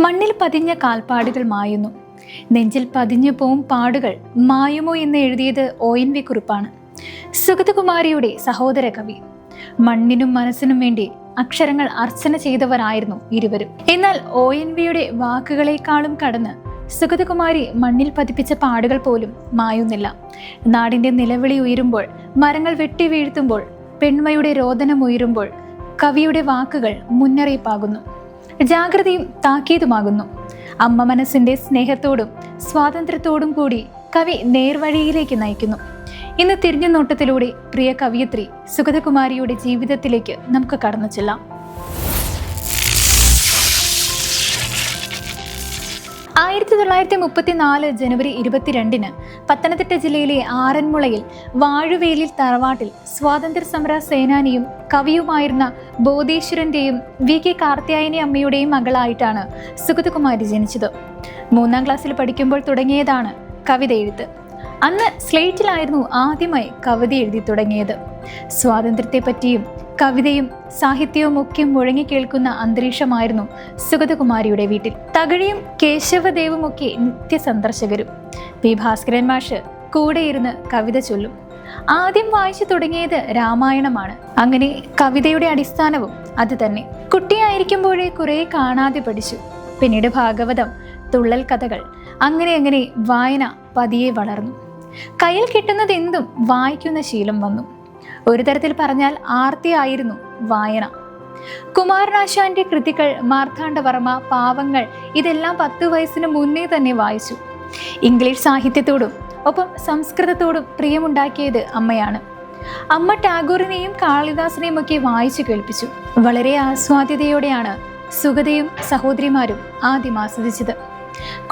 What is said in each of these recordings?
മണ്ണിൽ പതിഞ്ഞ കാൽപ്പാടുകൾ മായുന്നു. നെഞ്ചിൽ പതിഞ്ഞു പോവും പാടുകൾ മായുമോ എന്ന് എഴുതിയത് ഒ എൻ വി കുറിപ്പാണ്. സുഗതകുമാരിയുടെ സഹോദര കവി. മണ്ണിനും മനസ്സിനും വേണ്ടി അക്ഷരങ്ങൾ അർച്ചന ചെയ്തവരായിരുന്നു ഇരുവരും. എന്നാൽ ഒ എൻ വിയുടെ വാക്കുകളെക്കാളും കടന്ന് സുഗതകുമാരി മണ്ണിൽ പതിപ്പിച്ച പാടുകൾ പോലും മായുന്നില്ല. നാടിന്റെ നിലവിളി ഉയരുമ്പോൾ മരങ്ങൾ വെട്ടി വീഴ്ത്തുമ്പോൾ പെൺമയുടെ രോദനം ഉയരുമ്പോൾ കവിയുടെ വാക്കുകൾ മുന്നറിയിപ്പാകുന്നു. ജാഗ്രതയും താക്കീതുമാകുന്നു. അമ്മ മനസ്സിന്റെ സ്നേഹത്തോടും സ്വാതന്ത്ര്യത്തോടും കൂടി കവി നേർവഴിയിലേക്ക് നയിക്കുന്നു. ഇന്ന് തിരിഞ്ഞുനോട്ടത്തിലൂടെ പ്രിയ കവിയത്രി സുഗതകുമാരിയുടെ ജീവിതത്തിലേക്ക് നമുക്ക് കടന്നു ചെല്ലാം. ആയിരത്തി തൊള്ളായിരത്തി മുപ്പത്തി നാല് ജനുവരി ഇരുപത്തിരണ്ടിന് പത്തനംതിട്ട ജില്ലയിലെ ആറന്മുളയിൽ വാഴുവേലിൽ തറവാട്ടിൽ സ്വാതന്ത്ര്യ സമര സേനാനിയും കവിയുമായിരുന്ന ബോധേശ്വരന്റെയും വി കെ കാർത്തിയായനി അമ്മയുടെയും മകളായിട്ടാണ് സുഗതകുമാരി ജനിച്ചത്. മൂന്നാം ക്ലാസ്സിൽ പഠിക്കുമ്പോൾ തുടങ്ങിയതാണ് കവിത എഴുത്ത് അന്ന് സ്ലേറ്റിലായിരുന്നു ആദ്യമായി കവിത എഴുതി തുടങ്ങിയത്. സ്വാതന്ത്ര്യത്തെപ്പറ്റിയും കവിതയും സാഹിത്യവും ഒക്കെ മുഴങ്ങിക്കേൾക്കുന്ന അന്തരീക്ഷമായിരുന്നു സുഗതകുമാരിയുടെ വീട്ടിൽ. തകഴിയും കേശവദേവും ഒക്കെ നിത്യ സന്ദർശകരും പി ഭാസ്കരൻ മാഷ് കൂടെയിരുന്ന് കവിത ചൊല്ലും. ആദ്യം വായിച്ചു തുടങ്ങിയത് രാമായണമാണ്. അങ്ങനെ കവിതയുടെ അടിസ്ഥാനവും അത് തന്നെ. കുട്ടിയായിരിക്കുമ്പോഴേ കുറെ കാണാതെ പഠിച്ചു. പിന്നീട് ഭാഗവതം തുള്ളൽ കഥകൾ അങ്ങനെ അങ്ങനെ വായന പതിയെ വളർന്നു. കയ്യിൽ കിട്ടുന്നത് എന്തും വായിക്കുന്ന ശീലം വന്നു. ഒരു തരത്തിൽ പറഞ്ഞാൽ ആർത്തിയായിരുന്നു വായന. കുമാരനാശാന്റെ കൃതികൾ മാർത്താണ്ഡവർമ്മ പാവങ്ങൾ ഇതെല്ലാം പത്ത് വയസ്സിന് മുന്നേ തന്നെ വായിച്ചു. ഇംഗ്ലീഷ് സാഹിത്യത്തോടും ഒപ്പം സംസ്കൃതത്തോടും പ്രിയമുണ്ടാക്കിയത് അമ്മയാണ്. അമ്മ ടാഗോറിനെയും കാളിദാസിനെയും ഒക്കെ വായിച്ചു കേൾപ്പിച്ചു. വളരെ ആസ്വാദ്യതയോടെയാണ് സുഗതയും സഹോദരിമാരും ആദ്യം ആസ്വദിച്ചത്.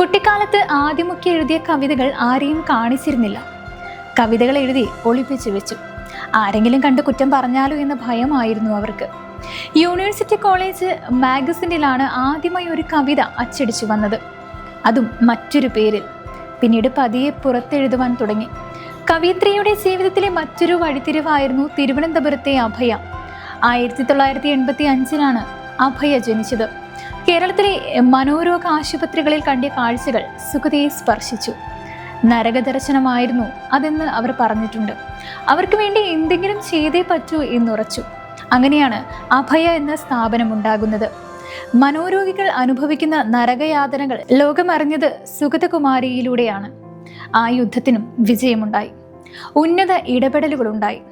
കുട്ടിക്കാലത്ത് ആദ്യമൊക്കെ എഴുതിയ കവിതകൾ ആരെയും കാണിച്ചിരുന്നില്ല. കവിതകൾ എഴുതി ഒളിപ്പിച്ചു വെച്ചു. ആരെങ്കിലും കണ്ട് കുറ്റം പറഞ്ഞാലോ എന്ന ഭയമായിരുന്നു അവർക്ക്. യൂണിവേഴ്സിറ്റി കോളേജ് മാഗസിനിലാണ് ആദ്യമായി ഒരു കവിത അച്ചടിച്ചു വന്നത്. അതും മറ്റൊരു പേരിൽ. പിന്നീട് പതിയെ പുറത്തെഴുതുവാൻ തുടങ്ങി. കവിയത്രിയുടെ ജീവിതത്തിലെ മറ്റൊരു വഴിത്തിരിവായിരുന്നു തിരുവനന്തപുരത്തെ അഭയ. ആയിരത്തി തൊള്ളായിരത്തി എൺപത്തി അഞ്ചിലാണ് അഭയ ജനിച്ചത്. കേരളത്തിലെ മനോരോഗ ആശുപത്രികളിൽ കണ്ടിയ കാഴ്ചകൾ സുഗതയെ സ്പർശിച്ചു. നരകദർശനമായിരുന്നു അതെന്ന് അവർ പറഞ്ഞിട്ടുണ്ട്. അവർക്ക് വേണ്ടി എന്തെങ്കിലും ചെയ്തേ പറ്റൂ എന്നുറച്ചു. അങ്ങനെയാണ് അഭയ എന്ന സ്ഥാപനം ഉണ്ടാകുന്നത്. മനോരോഗികൾ അനുഭവിക്കുന്ന നരകയാതനകൾ ലോകമറിഞ്ഞത് സുഗതകുമാരിയിലൂടെയാണ്. ആ യുദ്ധത്തിനും വിജയമുണ്ടായി. ഉന്നത ഇടപെടലുകളുണ്ടായി.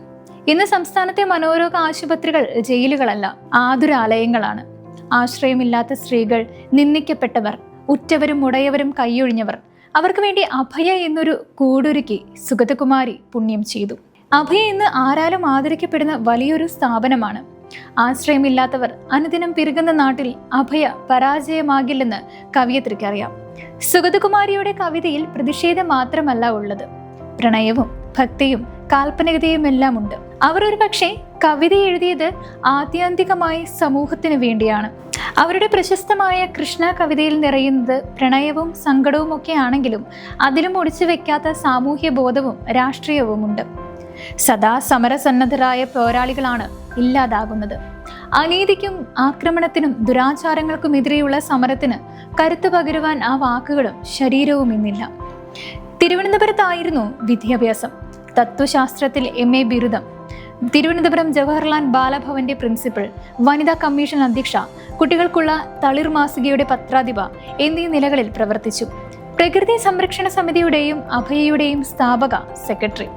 ഇന്ന് സംസ്ഥാനത്തെ മനോരോഗ ആശുപത്രികൾ ജയിലുകളല്ല ആതുരാലയങ്ങളാണ്. ആശ്രയമില്ലാത്ത സ്ത്രീകൾ നിന്ദിക്കപ്പെട്ടവർ ഉറ്റവരും ഉടയവരും കൈയൊഴിഞ്ഞവർ. അവർക്ക് വേണ്ടി അഭയ എന്നൊരു കൂടൊരുക്കി സുഗതകുമാരി പുണ്യം ചെയ്തു. അഭയ ഇന്ന് ആരാലും ആദരിക്കപ്പെടുന്ന വലിയൊരു സ്ഥാപനമാണ്. ആശ്രയമില്ലാത്തവർ അനുദിനം പെരുകുന്ന നാട്ടിൽ അഭയ പരാജയമാകില്ലെന്ന് കവിയത്രിക്ക് അറിയാം. സുഗതകുമാരിയുടെ കവിതയിൽ പ്രതിഷേധം മാത്രമല്ല ഉള്ളത്. പ്രണയവും ഭക്തിയും കാൽപ്പനികതയും എല്ലാം ഉണ്ട് അവർ ഒരു പക്ഷേ കവിത എഴുതിയത് ആത്യന്തികമായി സമൂഹത്തിന് വേണ്ടിയാണ്. അവരുടെ പ്രശസ്തമായ കൃഷ്ണ കവിതയിൽ നിറയുന്നത് പ്രണയവും സങ്കടവും ഒക്കെ ആണെങ്കിലും അതിലും ഒടിച്ചു വെക്കാത്ത സാമൂഹ്യ ബോധവും രാഷ്ട്രീയവുമുണ്ട് സദാ സമരസന്നദ്ധരായ പോരാളികളാണ് ഇല്ലാതാകുന്നത്. അനീതിക്കും ആക്രമണത്തിനും ദുരാചാരങ്ങൾക്കുമെതിരെയുള്ള സമരത്തിന് കരുത്തു പകരുവാൻ ആ വാക്കുകളും ശരീരവും ഇന്നില്ല. തിരുവനന്തപുരത്തായിരുന്നു വിദ്യാഭ്യാസം. തത്വശാസ്ത്രത്തിൽ എം എ ബിരുദം. തിരുവനന്തപുരം ജവഹർലാൽ ബാലഭവന്റെ പ്രിൻസിപ്പൽ വനിതാ കമ്മീഷൻ അധ്യക്ഷ കുട്ടികൾക്കുള്ള തളിർ മാസികയുടെ പത്രാധിപ എന്നീ നിലകളിൽ പ്രവർത്തിച്ചു. പ്രകൃതി സംരക്ഷണ സമിതിയുടെയും അഭയയുടെയും സ്ഥാപക സെക്രട്ടറി.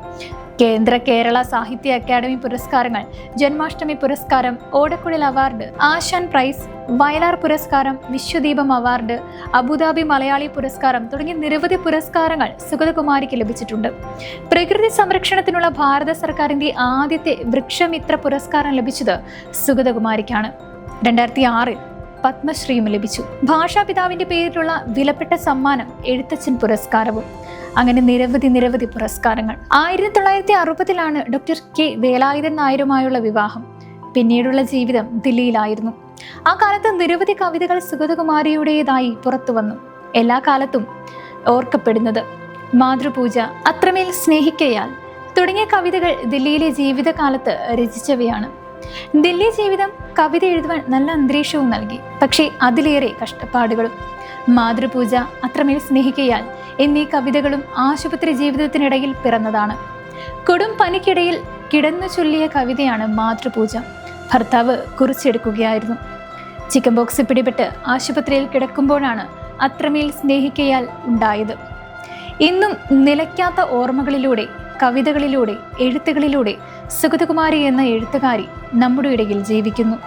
കേന്ദ്ര കേരള സാഹിത്യ അക്കാദമി പുരസ്കാരങ്ങൾ ജന്മാഷ്ടമി പുരസ്കാരം ഓടക്കുഴൽ അവാർഡ് ആശാൻ പ്രൈസ് വയലാർ പുരസ്കാരം വിശ്വദീപം അവാർഡ് അബുദാബി മലയാളി പുരസ്കാരം തുടങ്ങിയ നിരവധി പുരസ്കാരങ്ങൾ സുഗതകുമാരിക്ക് ലഭിച്ചിട്ടുണ്ട്. പ്രകൃതി സംരക്ഷണത്തിനുള്ള ഭാരത സർക്കാരിന്റെ ആദ്യത്തെ വൃക്ഷമിത്ര പുരസ്കാരം ലഭിച്ചത് സുഗതകുമാരിക്കാണ്. രണ്ടായിരത്തി ആറിൽ പത്മശ്രീയും ലഭിച്ചു. ഭാഷാപിതാവിന്റെ പേരിലുള്ള വിലപ്പെട്ട സമ്മാനം എഴുത്തച്ഛൻ പുരസ്കാരവും അങ്ങനെ നിരവധി നിരവധി പുരസ്കാരങ്ങൾ. ആയിരത്തി തൊള്ളായിരത്തി അറുപതിലാണ് ഡോക്ടർ കെ വേലായുധൻ നായരുമായുള്ള വിവാഹം. പിന്നീടുള്ള ജീവിതം ദില്ലിയിലായിരുന്നു. ആ കാലത്ത് നിരവധി കവിതകൾ സുഗതകുമാരിയുടേതായി പുറത്തു വന്നു. എല്ലാ കാലത്തും ഓർക്കപ്പെടുന്നത് മാതൃപൂജ അത്രമേൽ സ്നേഹിക്കയാൽ തുടങ്ങിയ കവിതകൾ ദില്ലിയിലെ ജീവിതകാലത്ത് രചിച്ചവയാണ്. ദില്ലി ജീവിതം കവിത എഴുതുവാൻ നല്ല അന്തരീക്ഷവും നൽകി. പക്ഷേ അതിലേറെ കഷ്ടപ്പാടുകളും. മാതൃപൂജ അത്രമേൽ സ്നേഹിക്കയാൽ എന്നീ കവിതകളും ആശുപത്രി ജീവിതത്തിനിടയിൽ പിറന്നതാണ്. കൊടും പനിക്കിടയിൽ കിടന്നു ചൊല്ലിയ കവിതയാണ് മാതൃപൂജ. ഭർത്താവ് കുറിച്ചെടുക്കുകയായിരുന്നു. ചിക്കൻ ബോക്സ് പിടിപെട്ട് ആശുപത്രിയിൽ കിടക്കുമ്പോഴാണ് അത്രമേൽ സ്നേഹിക്കയാൽ ഉണ്ടായത്. ഇന്നും നിലയ്ക്കാത്ത ഓർമ്മകളിലൂടെ കവിതകളിലൂടെ എഴുത്തുകളിലൂടെ സുഗതകുമാരി എന്ന എഴുത്തുകാരി നമ്മുടെ ഇടയിൽ ജീവിക്കുന്നു.